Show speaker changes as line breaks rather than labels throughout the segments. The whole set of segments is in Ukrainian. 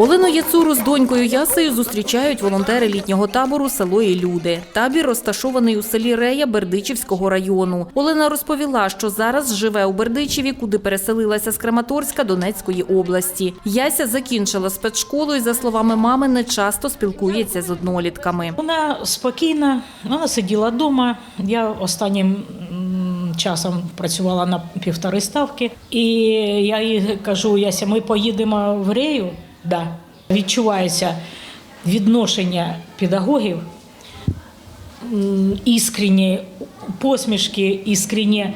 Олену Яцуру з донькою Ясею зустрічають волонтери літнього табору село Ілюди. Табір розташований у селі Рея Бердичівського району. Олена розповіла, що зараз живе у Бердичеві, куди переселилася з Краматорська Донецької області. Яся закінчила спецшколу і, за словами мами, не часто спілкується з однолітками.
Вона спокійна, вона сиділа вдома. Я останнім часом працювала на півтори ставки, і я їй кажу: Яся, ми поїдемо в Рею. Да. Відчувається відношення педагогів, іскренні посмішки, іскренні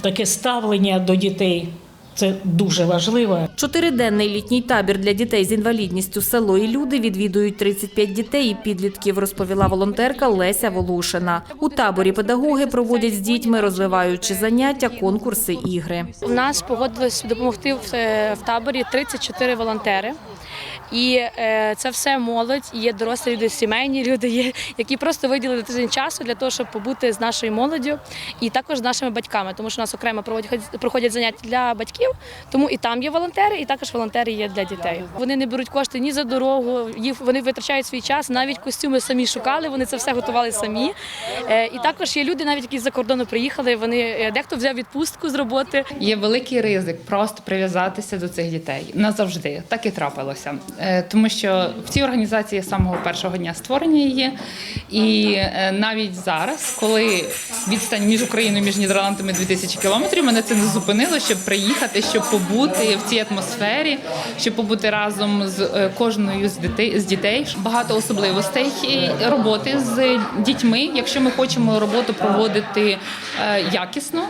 таке ставлення до дітей. Це дуже важливо.
Чотириденний літній табір для дітей з інвалідністю село і люди відвідують 35 дітей і підлітків, розповіла волонтерка Леся Волошина. У таборі педагоги проводять з дітьми розвиваючі заняття, конкурси, ігри.
У нас погодились допомогти в, е, в таборі 34 волонтери. І е, це все молодь, є дорослі люди, сімейні люди, є, які просто виділили тиждень часу для того, щоб побути з нашою молоддю і також з нашими батьками, тому що у нас окремо проводять проходять заняття для батьків, тому і там є волонтери, і також волонтери є для дітей. Вони не беруть кошти ні за дорогу, їх вони витрачають свій час, навіть костюми самі шукали, вони це все готували самі. Е, і також є люди, навіть які з-за кордону приїхали. Вони е, дехто взяв відпустку з роботи.
Є великий ризик просто прив'язатися до цих дітей назавжди. Так і трапилося. Е, Тому що в цій організації з самого першого дня створення її. І е, навіть зараз, коли відстань між Україною і між Нідерландами 2000 кілометрів, мене це не зупинило, щоб приїхати, щоб побути в цій атмосфері, щоб побути разом з е, кожною з дітей з дітей. Багато особливостей роботи з дітьми, якщо ми хочемо роботу проводити якісно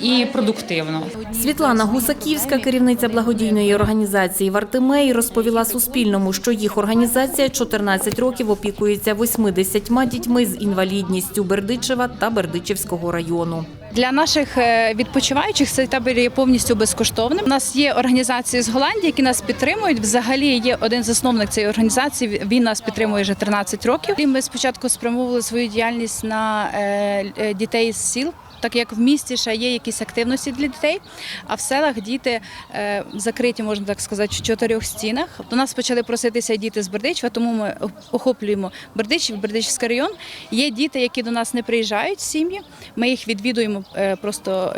і продуктивно.
Світлана Гусаківська, керівниця благодійної організації Вартимей, розповіла Суспільному, що їх організація 14 років опікується 80 дітьми з інвалідністю Бердичева та Бердичівського району.
Для наших е, відпочиваючих цей табір є повністю безкоштовним. У нас є організації з Голландії, які нас підтримують. Взагалі є один засновник цієї організації. Він нас підтримує вже 13 років. І ми спочатку спрямовували свою діяльність на е, е, дітей з сіл. Так як в місті ще є якісь активності для дітей, а в селах діти е, закриті, можна так сказати, в чотирьох стінах. До нас почали проситися діти з Бердичева, тому ми охоплюємо Бердичів, Бердичівський район. Є діти, які до нас не приїжджають з сім'ї. Ми їх відвідуємо, е, просто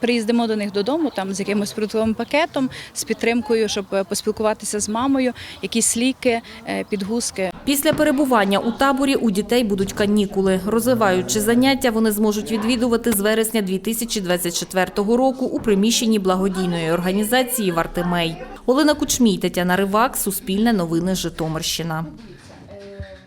приїздимо до них додому, там з якимось продуктовим пакетом, з підтримкою, щоб е, поспілкуватися з мамою, якісь ліки, підгузки.
Після перебування у таборі у дітей будуть канікули. Розвиваючи заняття, вони зможуть відвідувати з вересня 2024 року у приміщенні благодійної організації Вартимей. Олена Кучмій, Тетяна Ривак, Суспільне новини Житомирщина.